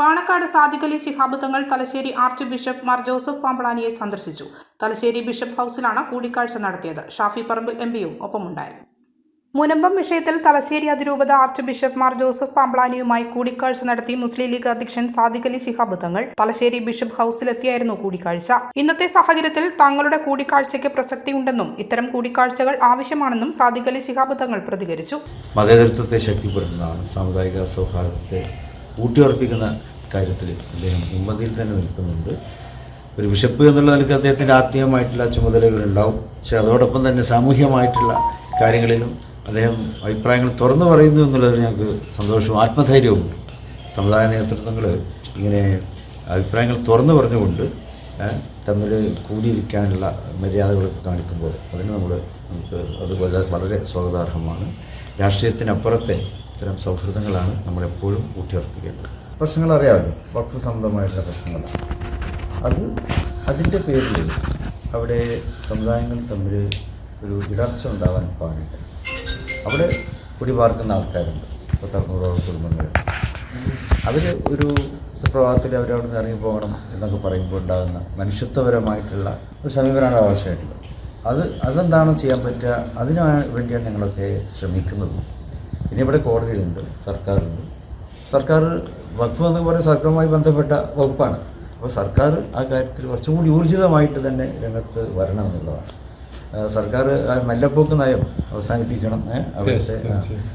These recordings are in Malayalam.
Panakkad Sadiqali Shihab Thangal Thalassery arch bishop Mar Joseph പാമ്പളാനിയെ സന്ദർശിച്ചു. തലശ്ശേരി ബിഷപ്പ് ഹൗസിലാണ് കൂടിക്കാഴ്ച നടത്തിയത്. ഷാഫി പറമ്പിൽ എം പിയും ഒപ്പമുണ്ടായിരുന്നു. മുനമ്പം വിഷയത്തിൽ തലശ്ശേരി അതിരൂപത ആർച്ച് ബിഷപ്പ് മാർ ജോസഫ് പാമ്പളാനിയുമായി കൂടിക്കാഴ്ച നടത്തി മുസ്ലിം ലീഗ് അധ്യക്ഷൻ സാദിഖ് അലി ശിഹാബ് തങ്ങൾ തലശ്ശേരി ബിഷപ്പ് ഹൌസിലെത്തിയായിരുന്നു കൂടിക്കാഴ്ച. ഇന്നത്തെ സാഹചര്യത്തിൽ തങ്ങളുടെ കൂടിക്കാഴ്ചയ്ക്ക് പ്രസക്തിയുണ്ടെന്നും ഇത്തരം കൂടിക്കാഴ്ചകൾ ആവശ്യമാണെന്നും സാദിഖ് അലി ശിഹാബ് തങ്ങൾ പ്രതികരിച്ചു. മതേതരത്വത്തെ ശക്തിപ്പെടുത്തുന്നതാണ് സാമുദായിക സൗഹാർദ്ദത്തെ ഊട്ടിയുറപ്പിക്കുന്ന കാര്യത്തിൽ അദ്ദേഹം ഉമ്മതിയിൽ തന്നെ നിൽക്കുന്നുണ്ട്. ഒരു ബിഷപ്പ് എന്നുള്ള നിലയ്ക്ക് അദ്ദേഹത്തിന്റെ ആത്മീയമായിട്ടുള്ള ചുമതലകളുണ്ടാവും. പക്ഷെ അതോടൊപ്പം തന്നെ സാമൂഹ്യമായിട്ടുള്ള കാര്യങ്ങളിലും അദ്ദേഹം അഭിപ്രായങ്ങൾ തുറന്നു പറയുന്നു എന്നുള്ളതിൽ ഞങ്ങൾക്ക് സന്തോഷവും ആത്മധൈര്യവും സമുദായ നേതൃത്വങ്ങൾ ഇങ്ങനെ അഭിപ്രായങ്ങൾ തുറന്നു പറഞ്ഞുകൊണ്ട് തമ്മിൽ കൂടിയിരിക്കാനുള്ള മര്യാദകളൊക്കെ കാണിക്കുമ്പോൾ അതിന് നമ്മൾ നമുക്ക് അത് വളരെ സ്വാഗതാർഹമാണ്. രാഷ്ട്രീയത്തിനപ്പുറത്തെ ഇത്തരം സൗഹൃദങ്ങളാണ് നമ്മളെപ്പോഴും ഊട്ടിയുറപ്പിക്കേണ്ടത്. പ്രശ്നങ്ങൾ അറിയാമല്ലോ വഖഫ് സംബന്ധമായിട്ടുള്ള പ്രശ്നങ്ങളാണ്. അത് അതിന്റെ പേരിൽ അവിടെ സമുദായങ്ങൾ തമ്മിൽ ഒരു ഇടർച്ച ഉണ്ടാവാൻ പാടില്ല. അവിടെ കുടിപാർക്കുന്ന ആൾക്കാരുണ്ട്. പത്തറുന്നൂറോളം കുടുംബങ്ങളുണ്ട് അവർ ഒരു സുപ്രഭാതത്തിൽ അവരവിടെ നിന്ന് ഇറങ്ങിപ്പോകണം എന്നൊക്കെ പറയുമ്പോൾ ഉണ്ടാകുന്ന മനുഷ്യത്വപരമായിട്ടുള്ള ഒരു സമീപനമാണ് ആവശ്യമായിട്ടുള്ളത്. അത് അതെന്താണോ ചെയ്യാൻ പറ്റുക അതിനു വേണ്ടിയാണ് ഞങ്ങളൊക്കെ ശ്രമിക്കുന്നത്. ഇനി ഇവിടെ കോടതിയുണ്ട് സർക്കാരുണ്ട് സർക്കാർ വഖഫ് എന്ന് പറയുന്ന സർക്കാരുമായി ബന്ധപ്പെട്ട വകുപ്പാണ്. അപ്പോൾ സർക്കാർ ആ കാര്യത്തിൽ കുറച്ചും കൂടി ഊർജിതമായിട്ട് തന്നെ രംഗത്ത് വരണം എന്നുള്ളതാണ്. സർക്കാർ മെല്ലപ്പോക്ക് നയം അവസാനിപ്പിക്കണം അവിടുത്തെ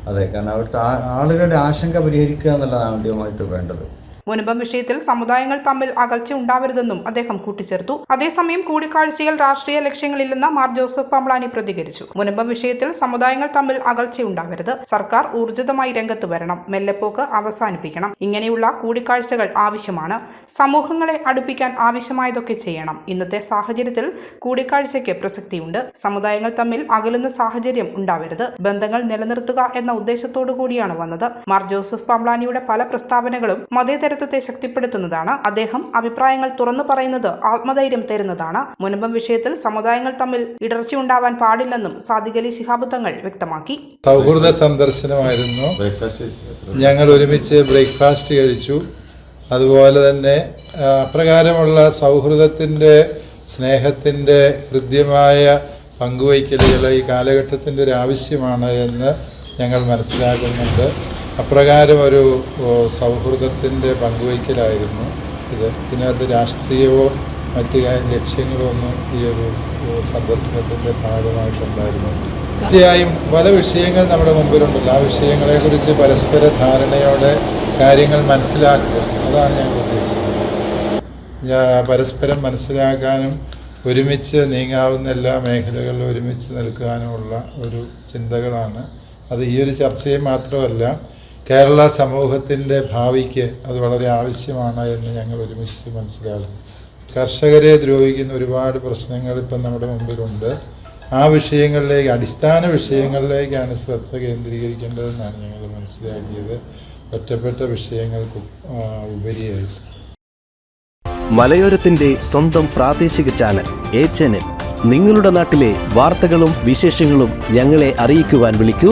അതെ കാരണം അവിടുത്തെ ആളുകളുടെ ആശങ്ക പരിഹരിക്കുക എന്നുള്ളതാണ് ആദ്യമായിട്ട് വേണ്ടത്. മുനമ്പം വിഷയത്തിൽ സമുദായങ്ങൾ തമ്മിൽ അകൽച്ച ഉണ്ടാവരുതെന്നും അദ്ദേഹം കൂട്ടിച്ചേർത്തു. അതേസമയം കൂടിക്കാഴ്ചയിൽ രാഷ്ട്രീയ ലക്ഷ്യങ്ങളില്ലെന്ന് മാർ ജോസഫ് പാംബ്ലാനി പ്രതികരിച്ചു. മുനമ്പം വിഷയത്തിൽ സമുദായങ്ങൾ തമ്മിൽ അകൽച്ച ഉണ്ടാവരുത്. സർക്കാർ ഊർജിതമായി രംഗത്ത് വരണം. മെല്ലെപ്പോക്ക് അവസാനിപ്പിക്കണം. ഇങ്ങനെയുള്ള കൂടിക്കാഴ്ചകൾ ആവശ്യമാണ്. സമൂഹങ്ങളെ അടുപ്പിക്കാൻ ആവശ്യമായതൊക്കെ ചെയ്യണം. ഇന്നത്തെ സാഹചര്യത്തിൽ കൂടിക്കാഴ്ചയ്ക്ക് പ്രസക്തിയുണ്ട്. സമുദായങ്ങൾ തമ്മിൽ അകലുന്ന സാഹചര്യം ഉണ്ടാവരുത്. ബന്ധങ്ങൾ നിലനിർത്തുക എന്ന ഉദ്ദേശത്തോടു കൂടിയാണ് വന്നത്. മാർ ജോസഫ് പാംബ്ലാനിയുടെ പല പ്രസ്താവനകളും മതേതരത്വത്തെ ശക്തിപ്പെടുത്തുന്നതാണ്. അദ്ദേഹം അഭിപ്രായങ്ങൾ തുറന്നു പറയുന്നത് ആത്മധൈര്യം തരുന്നതാണ്. മുനമ്പം വിഷയത്തിൽ സമുദായങ്ങൾ തമ്മിൽ ഇടർച്ചയുണ്ടാവാൻ പാടില്ലെന്നും സാദിഖലി ശിഹാബ് തങ്ങൾ വ്യക്തമാക്കി. സൗഹൃദ സന്ദർശനമായിരുന്നു. ഞങ്ങൾ ഒരുമിച്ച് ബ്രേക്ക്ഫാസ്റ്റ് കഴിച്ചു. അതുപോലെ തന്നെ അപ്രകാരമുള്ള സൗഹൃദത്തിന്റെ സ്നേഹത്തിന്റെ ഹൃദ്യമായ പങ്കുവയ്ക്കലുകൾ ഈ കാലഘട്ടത്തിന്റെ ഒരു ആവശ്യമാണ് എന്ന് ഞങ്ങൾ മനസ്സിലാക്കുന്നുണ്ട്. അപ്രകാരം ഒരു സൗഹൃദത്തിന്റെ പങ്കുവയ്ക്കലായിരുന്നു ഇത്. ഇതിനകത്ത് രാഷ്ട്രീയമോ മറ്റു ലക്ഷ്യങ്ങളോ ഒന്നും ഈ ഒരു സന്ദർശനത്തിന്റെ ഭാഗമായിട്ടുണ്ടായിരുന്നു. തീർച്ചയായും പല വിഷയങ്ങൾ നമ്മുടെ മുമ്പിലുണ്ടല്ലോ. ആ വിഷയങ്ങളെക്കുറിച്ച് പരസ്പര ധാരണയോടെ കാര്യങ്ങൾ മനസ്സിലാക്കുക. അതാണ് ഞാൻ ഉദ്ദേശിക്കുന്നത് പരസ്പരം മനസ്സിലാക്കാനും ഒരുമിച്ച് നീങ്ങാവുന്ന എല്ലാ മേഖലകളിലും ഒരുമിച്ച് നിൽക്കാനുമുള്ള ഒരു ചിന്തകളാണ്. അത് ഈ ഒരു ചർച്ചയെ മാത്രമല്ല കേരള സമൂഹത്തിന്റെ ഭാവിക്ക് അത് വളരെ ആവശ്യമാണ് എന്ന് ഞങ്ങൾ ഒരുമിച്ച് മനസ്സിലാകും കർഷകരെ ദ്രോഹിക്കുന്ന ഒരുപാട് പ്രശ്നങ്ങൾ ഇപ്പം നമ്മുടെ മുമ്പിലുണ്ട്. ആ വിഷയങ്ങളിലേക്ക് അടിസ്ഥാന വിഷയങ്ങളിലേക്കാണ് ശ്രദ്ധ കേന്ദ്രീകരിക്കേണ്ടതെന്നാണ് ഞങ്ങൾ മനസ്സിലാക്കിയത്. ഒറ്റപ്പെട്ട വിഷയങ്ങൾക്ക് ഉപരിയായി മലയോരത്തിന്റെ സ്വന്തം പ്രാദേശിക ചാനൽ എ ചാനൽ. നിങ്ങളുടെ നാട്ടിലെ വാർത്തകളും വിശേഷങ്ങളും ഞങ്ങളെ അറിയിക്കുവാൻ വിളിക്കൂ.